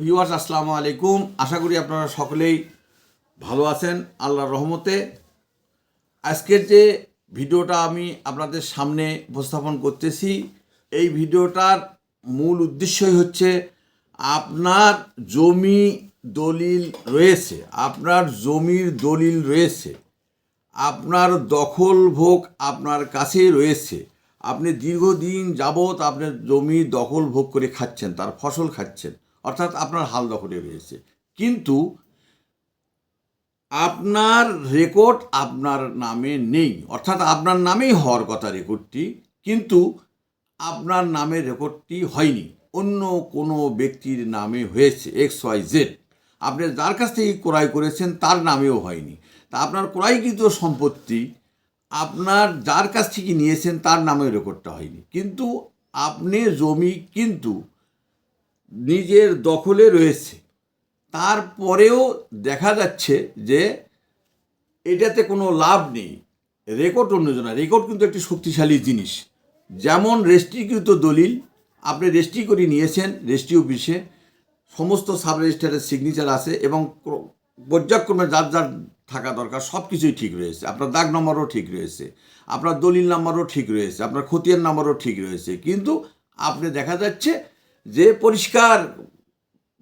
Viewers আসসালামু আলাইকুম। আশা করি আপনারা সকলেই ভালো আছেন, আল্লাহর রহমতে। আজকের যে ভিডিওটা আমি আপনাদের সামনে উপস্থাপন করতেছি, এই ভিডিওটার মূল উদ্দেশ্যই হচ্ছে আপনার জমি দলিল রয়েছে, আপনার জমির দলিল রয়েছে, আপনার দখল ভোগ আপনার কাছেই রয়েছে, আপনি দীর্ঘদিন যাবৎ আপনার জমি দখল ভোগ করে খাচ্ছেন, তার ফসল খাচ্ছেন অর্থাৎ আপনার হাল দখলে রয়েছে কিন্তু আপনার রেকর্ড আপনার নামে নেই। অর্থাৎ আপনার নামেই হওয়ার কথা রেকর্ডটি কিন্তু আপনার নামে রেকর্ডটি হয়নি। অন্য কোনো ব্যক্তির নামে হয়েছে এক্স ওয়াই জেড আপনি যার কাছ থেকে ক্রয় করেছেন, তার নামেও হয়নি। তা আপনার ক্রয়কৃত সম্পত্তি আপনার যার কাছ থেকে নিয়েছেন, তার নামে রেকর্ডটা হয়নি। কিন্তু আপনি জমি, কিন্তু নিজের দখলে রয়েছে। তারপরেও দেখা যাচ্ছে যে এটাতে কোনো লাভ নেই। রেকর্ড অন্যজনা রেকর্ড কিন্তু একটি শক্তিশালী জিনিস। যেমন রেজিস্ট্রিকৃত দলিল, আপনি রেজিস্ট্রি করে নিয়েছেন রেজিস্ট্রি অফিসে, সমস্ত সাব রেজিস্ট্রারের সিগনেচার আছে এবং পর্যায়ক্রমে যার যার থাকা দরকার সব কিছুই ঠিক রয়েছে। আপনার দাগ নম্বরও ঠিক রয়েছে। আপনার দলিল নাম্বারও ঠিক রয়েছে। আপনার খতিয়ান নাম্বারও ঠিক রয়েছে। কিন্তু আপনি দেখা যাচ্ছে যে পরিষ্কার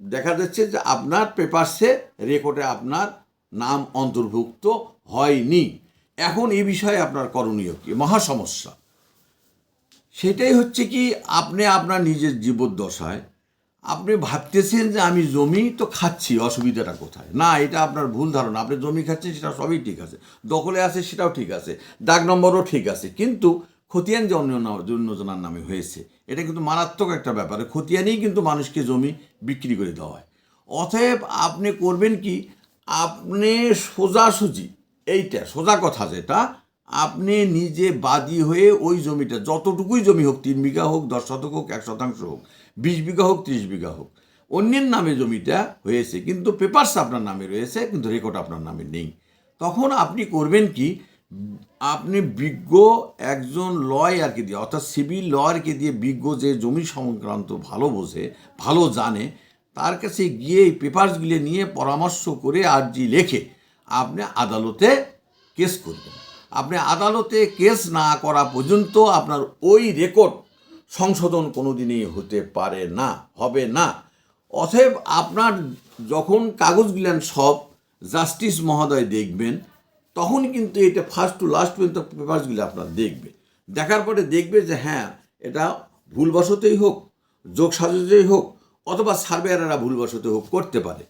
দেখা যাচ্ছে যে আপনার পেপারসে রেকর্ডে আপনার নাম অন্তর্ভুক্ত হয়নি। এখন এই বিষয়ে আপনার করণীয় কি? মহা সমস্যা। সেটাই হচ্ছে কি, আপনি আপনার নিজের জীবদ্দশায়, আপনি ভাবতেছেন যে আমি জমি তো খাচ্ছি, অসুবিধাটা কোথায়? না, এটা আপনার ভুল ধারণা। আপনি জমি খাচ্ছেন, সেটা সবই ঠিক আছে। দখলে আছে, সেটাও ঠিক আছে। দাগ নম্বরও ঠিক আছে। কিন্তু খতিয়ান যে অন্য না- নামে হয়েছে। এটা কিন্তু মারাত্মক একটা ব্যাপার। খতিয়ানেই কিন্তু মানুষকে জমি বিক্রি করে দেওয়া হয়। অতএব আপনি করবেন কি? আপনি সোজাসুজি, এইটা সোজা কথা যেটা, আপনি নিজে বাদী হয়ে ওই জমিটা, যতটুকুই জমি হোক, তিন বিঘা হোক, দশ শতক হোক, এক শতাংশ হোক, বিশ বিঘা হোক, ত্রিশ বিঘা হোক, অন্যের নামে জমিটা হয়েছে, কিন্তু পেপারস আপনার নামে রয়েছে, কিন্তু রেকর্ড আপনার নামে নেই। তখন আপনি করবেন কি? আপনি বিজ্ঞ একজন লয়ারকে দিয়ে, অর্থাৎ সিভিল লয়ারকে দিয়ে বিজ্ঞ যে জমি সংক্রান্ত ভালো বোঝে, ভালো জানে, তার কাছে গিয়ে এই পেপারসগুলো নিয়ে পরামর্শ করে আর্জি লেখে, আপনি আদালতে কেস করবেন। আপনি আদালতে কেস না করা পর্যন্ত আপনার ওই রেকর্ড সংশোধন কোনো দিনই হতে পারে না, হবে না। অতএব আপনার যখন কাগজগুলান সব জাস্টিস মহোদয় দেখবেন তখন কিন্তু এটা ফার্স্ট টু লাস্ট পর্যন্ত পেপারসগুলো আপনার দেখবে। দেখার পরে দেখবে যে হ্যাঁ এটা ভুলবশতই হোক, যোগ সাজতেই হোক, অথবা সার্ভেয়ারেরা ভুলবশত হোক করতে পারে।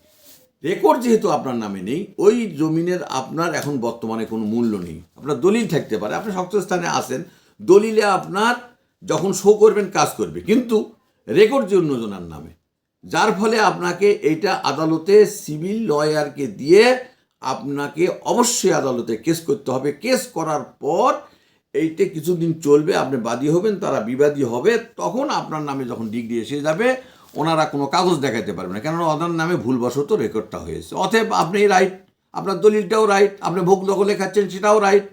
রেকর্ড যেহেতু আপনার নামে নেই, ওই জমিনের আপনার এখন বর্তমানে কোনো মূল্য নেই। আপনার দলিল থাকতে পারে, আপনি শক্ত স্থানে আসেন, দলিলে আপনার যখন শো করবেন, কাজ করবে। কিন্তু রেকর্ড যে অন্যজনার নামে, যার ফলে আপনাকে এইটা আদালতে সিভিল লয়ারকে দিয়ে আপনাকে অবশ্যই আদালতে কেস করতে হবে। কেস করার পর এইটা কিছুদিন চলবে, আপনি বাদী হবেন, তারা বিবাদী হবে, তখন আপনার নামে যখন ডিগ্রি এসে যাবে, ওনারা কোনো কাগজ দেখাতে পারবে না। কেননা ওনার নামে ভুলবশত রেকর্ডটা হয়েছে। অতএব আপনি রাইট, আপনার দলিলটাও রাইট, আপনি ভোগ দখলে খাচ্ছেন সেটাও রাইট।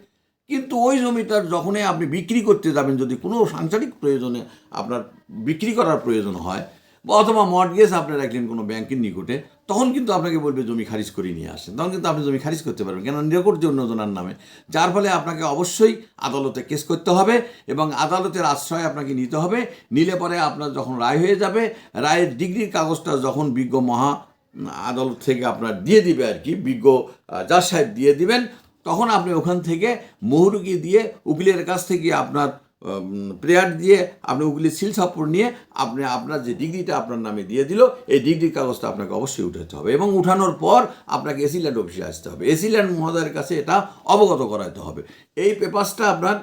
কিন্তু ওই জমিটার যখনই আপনি বিক্রি করতে যাবেন, যদি কোনো সাংসারিক প্রয়োজনে আপনার বিক্রি করার প্রয়োজন হয় অথবা মর্টগেজ আপনি রাখলেন কোনো ব্যাংকের নিকটে, তখন কিন্তু আপনাকে বলবে জমি খারিজ করে নিয়ে আসেন। তখন কিন্তু আপনি জমি খারিজ করতে পারবেন কেন রেকর্ড যে অন্যজনের নামে। যার ফলে আপনাকে অবশ্যই আদালতে কেস করতে হবে এবং আদালতের আশ্রয় আপনাকে নিতে হবে। নিলে পরে আপনার যখন রায় হয়ে যাবে, রায়ের ডিগ্রির কাগজটা যখন বিজ্ঞ মহা আদালত থেকে আপনার দিয়ে দিবে আর কি, বিজ্ঞ জাজ সাহেব দিয়ে দিবেন, তখন আপনি ওখান থেকে মহুরুকি দিয়ে উকিলের কাছ থেকে আপনার প্রেয়ার দিয়ে আপনি উকিলের সিল সাপোর্ট নিয়ে আপনি আপনার যে ডিগ্রিটা আপনার নামে দিয়ে দিল, এই ডিগ্রির কাগজটা আপনাকে অবশ্যই উঠাতে হবে এবং উঠানোর পর আপনাকে এসিল্যান্ড অফিসে আসতে হবে। এসিল্যান্ড মহোদয়ের কাছে এটা অবগত করাতে হবে। এই পেপারসটা আপনার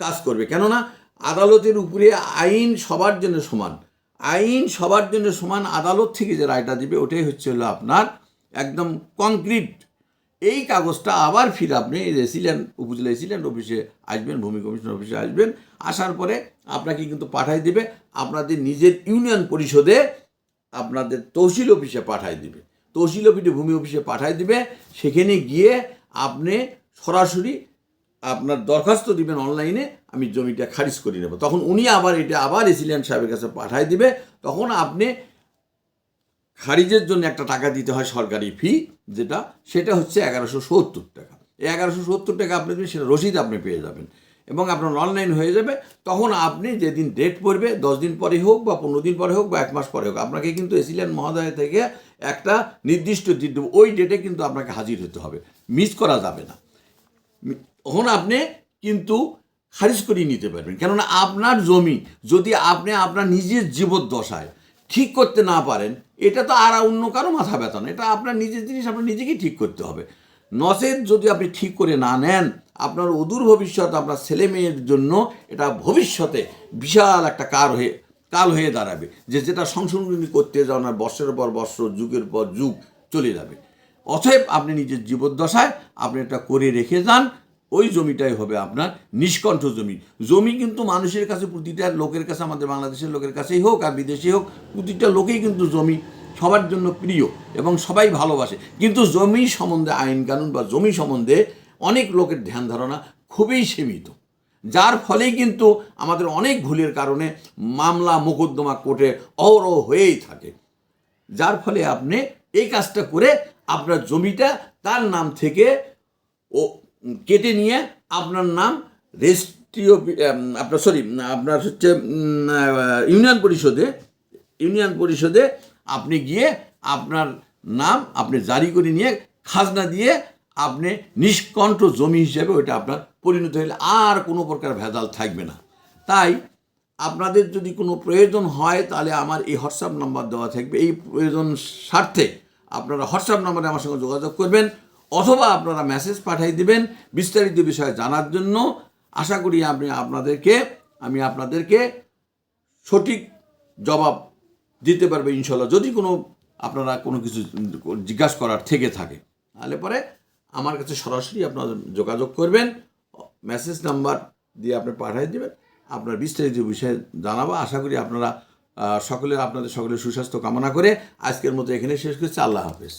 কাজ করবে। কেননা আদালতের উপরে আইন সবার জন্য সমান। আইন সবার জন্য সমান, আদালত থেকে যে রায়টা দিবে, ওটাই হচ্ছে হলো আপনার একদম কংক্রিট এই কাগজটা আবার ফিরে আপনি রেসিল্যান্ড উপজেলা রেসিল্যান্ড অফিসে আসবেন, ভূমি কমিশন অফিসে আসবেন, আসার পরে আপনাকে কিন্তু পাঠাই দিবে, আপনাদের নিজের ইউনিয়ন পরিষদে আপনাদের তহসিল অফিসে পাঠাই দিবে। তহসিল অফিসে, ভূমি অফিসে পাঠাই দিবে, সেখানে গিয়ে আপনি সরাসরি আপনার দরখাস্ত দিবেন অনলাইনে, আমি জমিটা খারিজ করে নেব। তখন উনি আবার এটা আবার রেসিডেন্ট সাহেবের কাছে পাঠাই দিবে, তখন আপনি খারিজের জন্য একটা টাকা দিতে হয় সরকারি ফি যেটা, সেটা হচ্ছে এগারোশো সত্তর টাকা। এই এগারোশো সত্তর টাকা আপনি সেটা রসিদ আপনি পেয়ে যাবেন। এবং আপনার অনলাইন হয়ে যাবে। তখন আপনি যেদিন ডেট পড়বে, দশ দিন পরে হোক বা পনেরো দিন পরে হোক বা এক মাস পরে হোক, আপনাকে কিন্তু এসিলিয়ান মহোদয় থেকে একটা নির্দিষ্ট দেবো। ওই ডেটে কিন্তু আপনাকে হাজির হতে হবে। মিস করা যাবে না। তখন আপনি কিন্তু খারিজ করিয়ে নিতে পারবেন। কেননা আপনার জমি, যদি আপনি আপনার নিজের জীবদ্দশায় ঠিক করতে না পারেন, এটা তো আর অন্য কারও মাথা ব্যথা না এটা আপনার নিজের জিনিস, আপনার নিজেকেই ঠিক করতে হবে। নচেত যদি আপনি ঠিক করে না নেন, আপনার অদূর ভবিষ্যৎ, আপনার ছেলে মেয়ের জন্য এটা ভবিষ্যতে বিশাল একটা কার হয়ে, কাল হয়ে দাঁড়াবে, যে যেটা সংশোধনী করতে যাও না, বর্ষের পর বৎসর যুগের পর যুগ চলে যাবে। অতএব আপনি নিজের জীবদ্দশায় আপনি এটা করে রেখে যান ওই জমিটাই হবে আপনার নিষ্কণ্ঠ জমি। জমি কিন্তু মানুষের কাছে, প্রতিটা লোকের কাছে, আমাদের বাংলাদেশের লোকের কাছেই হোক আর বিদেশে হোক, প্রতিটা লোকেই কিন্তু জমি সবার জন্য প্রিয় এবং সবাই ভালোবাসে। কিন্তু জমি সম্বন্ধে আইন কানুন বা জমি সম্বন্ধে অনেক লোকের ধ্যান ধারণা খুবই সীমিত। যার ফলেই কিন্তু আমাদের অনেক ভুলের কারণে মামলা মোকদ্দমা কোর্টে অহরহ হয়েই থাকে। যার ফলে আপনি এই কাজটা করে আপনার জমিটা তার নাম থেকে ও কেটে নিয়ে আপনার নাম রেজিস্ট্রিও আপনার সরি আপনার হচ্ছে ইউনিয়ন পরিষদে ইউনিয়ন পরিষদে আপনি গিয়ে আপনার নাম আপনি জারি করে নিয়ে খাজনা দিয়ে আপনি নিষ্কণ্ঠ জমি হিসেবে ওইটা আপনার পরিণত হলে আর কোনো প্রকার ভেজাল থাকবে না। তাই আপনাদের যদি কোনো প্রয়োজন হয় তাহলে আমার এই হোয়াটসঅ্যাপ নাম্বার দেওয়া থাকবে। এই প্রয়োজন স্বার্থে আপনারা হোয়াটসঅ্যাপ নাম্বারে আমার সঙ্গে যোগাযোগ করবেন। অথবা আপনারা মেসেজ পাঠিয়ে দিবেন বিস্তারিত বিষয়ে জানার জন্য। আশা করি আমি আপনাদেরকে আমি আপনাদেরকে সঠিক জবাব দিতে পারবে ইনশাল্লাহ যদি কোনো আপনারা কোনো কিছু জিজ্ঞাসা করার থেকে থাকে। তাহলে পরে আমার কাছে সরাসরি আপনারা যোগাযোগ করবেন মেসেজ নাম্বার দিয়ে আপনি পাঠিয়ে দেবেন, আপনার বিস্তারিত বিষয়ে জানাব। আশা করি আপনারা সকলে, আপনাদের সকলের সুস্বাস্থ্য কামনা করে আজকের মতো এখানে শেষ করছি। আল্লাহ হাফেজ।